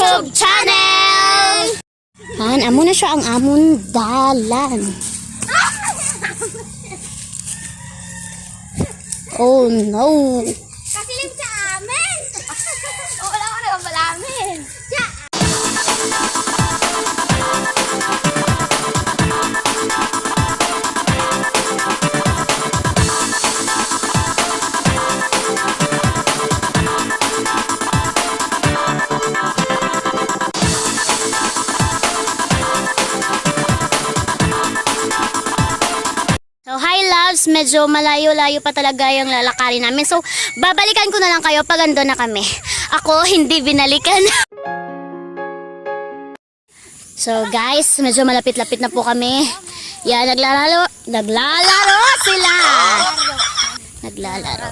YouTube channel! Han, amo na siya ang amon dalan. oh no! Kasilim sa amin! Oo, wala ko na ba amin? Loves, medyo malayo-layo pa talaga yung lalakarin namin. So, babalikan ko na lang kayo pag ando na kami. Ako, hindi binalikan. so, guys, medyo malapit-lapit na po kami. Yan, naglalaro, naglalaro sila. Naglalaro.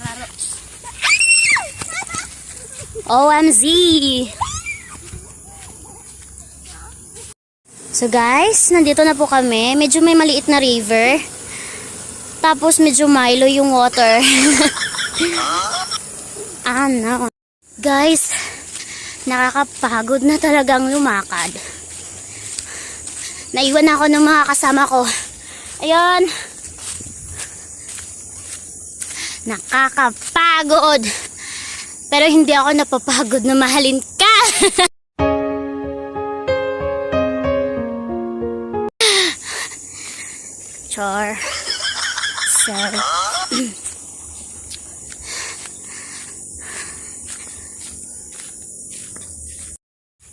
OMZ! So guys, nandito na po kami. Medyo may maliit na river. Tapos medyo milo yung water. ano? Guys, nakakapagod na talagang lumakad. Naiwan ako ng mga kasama ko. Ayun. Nakakapagod. Pero hindi ako napapagod na mahalin ka. So,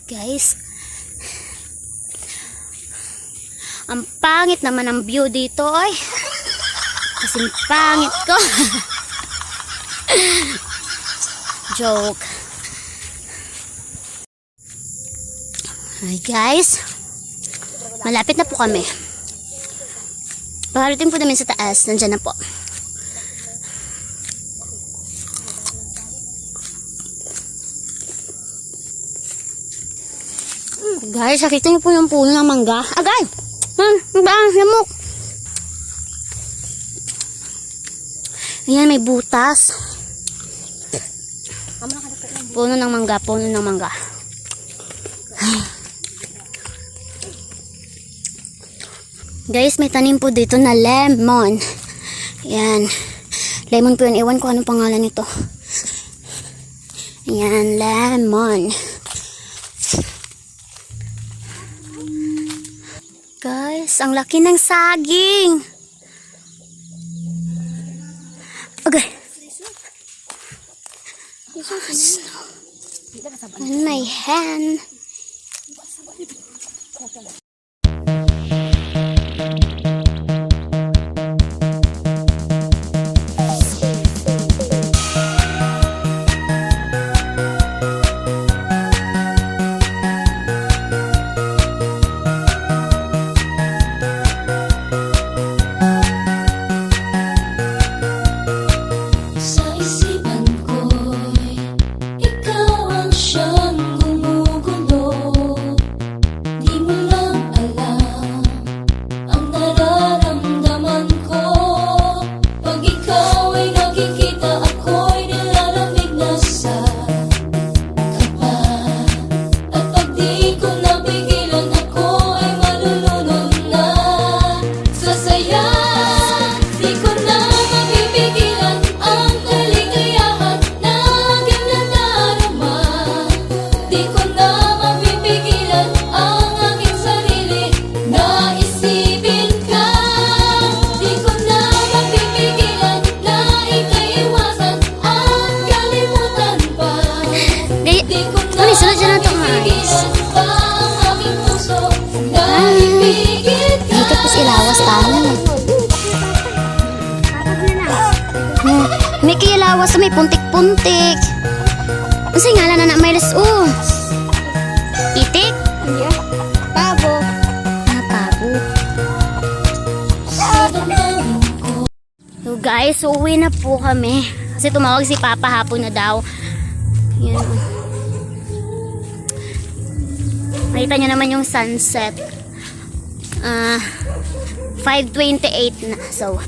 guys, ang pangit naman ang view dito, oy. Kasing pangit ko. Joke. Hi guys. Malapit na po kami. Pagkarating po namin sa taas, nandyan na po. Guys, nakita niyo po yung puno ng mangga. Agay! Hmm, ba? Lamok! Ayan, may butas. Puno ng mangga, puno ng mangga. Guys, may tanim po dito na lemon. Yan. Lemon po yun. Iwan ko anong pangalan nito. Yan, lemon. Guys, ang laki ng saging. Okay. On my hand. Kilawas sa may puntik-puntik. Ang say ngalan na na may les oh. Itik? Pabo. Ah, pabo. So guys, uwi na po kami. Kasi tumawag si Papa hapon na daw. Yan. Nakita niyo naman yung sunset. Ah, 5.28 na. So,